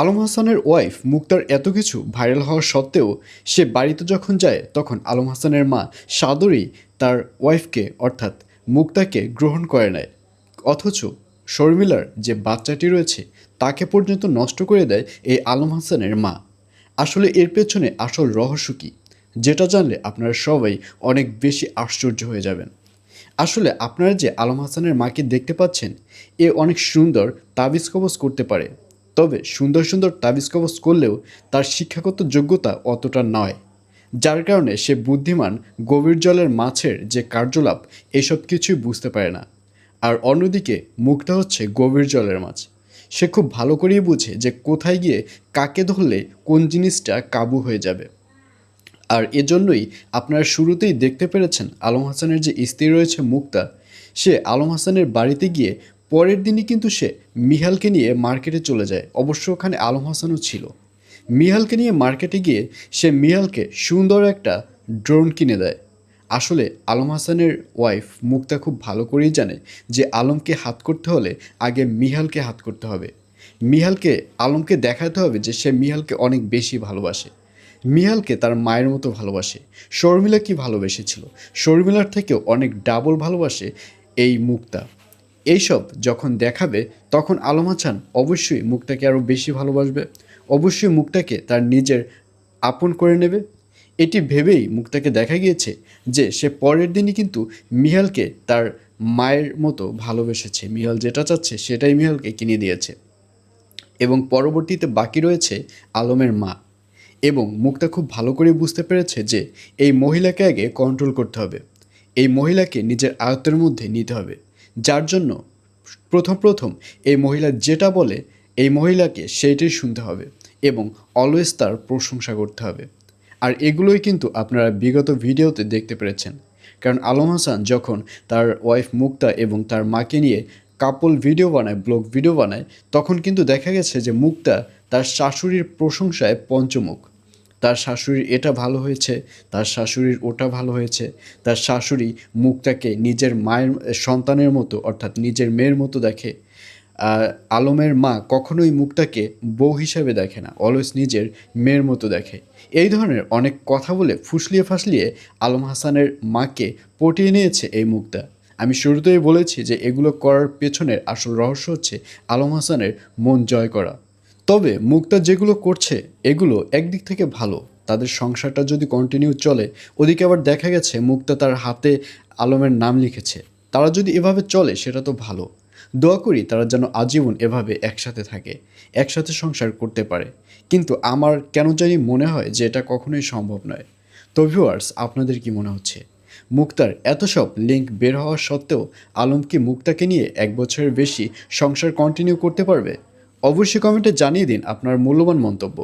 আলম হাসানের ওয়াইফ মুক্তার এত কিছু ভাইরাল হওয়া সত্ত্বেও সে বাড়িতে যখন যায়, তখন আলম হাসানের মা সাদরেই তার ওয়াইফকে, অর্থাৎ মুক্তাকে গ্রহণ করে নেয়। অথচ শর্মিলার যে বাচ্চাটি রয়েছে, তাকে পর্যন্ত নষ্ট করে দেয় এই আলম হাসানের মা। আসলে এর পেছনে আসল রহস্য কী, যেটা জানলে আপনারা সবাই অনেক বেশি আশ্চর্য হয়ে যাবেন। আসলে আপনারা যে আলম হাসানের মাকে দেখতে পাচ্ছেন, এ অনেক সুন্দর তাবিজ কবজ করতে পারে। তবে সুন্দর সুন্দর তাবিজ কবজ করলেও তার শিক্ষাগত যোগ্যতা অতটা নয়, যার কারণে সে বুদ্ধিমান, গভীর জলের মাছের যে কার্যলাপ এসব কিছুই বুঝতে পারে না। আর অন্যদিকে মুক্তা হচ্ছে গভীর জলের মাছ। সে খুব ভালো করেই বুঝে যে কোথায় গিয়ে কাকে ধরলে কোন জিনিসটা কাবু হয়ে যাবে। আর এজন্যই আপনারা শুরুতেই দেখতে পেরেছেন আলম হাসানের যে স্ত্রী রয়েছে মুক্তা, সে আলম হাসানের বাড়িতে গিয়ে পরের দিনই কিন্তু সে মিহালকে নিয়ে মার্কেটে চলে যায়। অবশ্য ওখানে আলম হাসানও ছিল। মিহালকে নিয়ে মার্কেটে গিয়ে সে মিহালকে সুন্দর একটা ড্রোন কিনে দেয়। আসলে আলম হাসানের ওয়াইফ মুক্তা খুব ভালো করেই জানে যে আলমকে হাত করতে হলে আগে মিহালকে হাত করতে হবে। মিহালকে, আলমকে দেখাতে হবে যে সে মিহালকে অনেক বেশি ভালোবাসে। মিহালকে তার মায়ের মতো ভালোবাসে। শর্মিলা কি ভালোবেসেছিল? শর্মিলার থেকেও অনেক ডাবল ভালোবাসে এই মুক্তা। এইসব যখন দেখাবে, তখন আলম হাসান অবশ্যই মুখটাকে আরও বেশি ভালোবাসবে। অবশ্যই মুখটাকে তার নিজের আপন করে নেবে। এটি ভেবেই মুক্তাকে দেখা গিয়েছে যে সে পরের দিনই কিন্তু মিহালকে তার মায়ের মতো ভালোবেসেছে। মিহাল যেটা চাচ্ছে সেটাই মিহালকে কিনে দিয়েছে। এবং পরবর্তীতে বাকি রয়েছে আলমের মা। এবং মুক্তা খুব ভালো করে বুঝতে পেরেছে যে এই মহিলাকে আগে কন্ট্রোল করতে হবে। এই মহিলাকে নিজের আয়ত্তের মধ্যে নিতে হবে। যার জন্য প্রথম প্রথম এই মহিলা যেটা বলে, এই মহিলাকে সেইটাই শুনতে হবে এবং অলওয়েজ তার প্রশংসা করতে হবে। আর এগুলোই কিন্তু আপনারা বিগত ভিডিওতে দেখতে পেরেছেন। কারণ আলম হাসান যখন তার ওয়াইফ মুক্তা এবং তার মাকে নিয়ে কাপল ভিডিও বানায় ব্লগ ভিডিও বানায়, তখন কিন্তু দেখা গেছে যে মুক্তা তার শাশুড়ির প্রশংসায় পঞ্চমুখ। তার শাশুড়ির এটা ভালো হয়েছে, তার শাশুড়ির ওটা ভালো হয়েছে, তার শাশুড়ি মুখটাকে নিজের মায়ের, সন্তানের মতো, অর্থাৎ নিজের মেয়ের মতো দেখে। আলমের মা কখনোই মুখটাকে বউ হিসাবে দেখে না, অলওয়েজ নিজের মেয়ের মতো দেখে। এই ধরনের অনেক কথা বলে ফুসলিয়ে ফাসলিয়ে আলম হাসানের মাকে পটিয়ে নিয়েছে এই মুখটা আমি শুরুতেই বলেছি যে এগুলো করার পেছনের আসল রহস্য হচ্ছে আলম হাসানের মন জয় করা। তবে মুক্তা যেগুলো করছে, এগুলো একদিক থেকে ভালো। তাদের সংসারটা যদি কন্টিনিউ চলে, ওদিকে আবার দেখা গেছে মুক্তা তার হাতে আলমের নাম লিখেছে। তারা যদি এভাবে চলে, সেটা তো ভালো। দোয়া করি তারা যেন আজীবন এভাবে একসাথে থাকে, একসাথে সংসার করতে পারে। কিন্তু আমার কেন জানি মনে হয় যে এটা কখনোই সম্ভব নয়। তো আপনাদের কি মনে হচ্ছে? মুক্তার এত সব লিঙ্ক বের হওয়া সত্ত্বেও আলম কি মুক্তাকে নিয়ে এক বছরের বেশি সংসার কন্টিনিউ করতে পারবে? অবশ্যই কমেন্টে জানিয়ে দিন আপনার মূল্যবান মন্তব্য।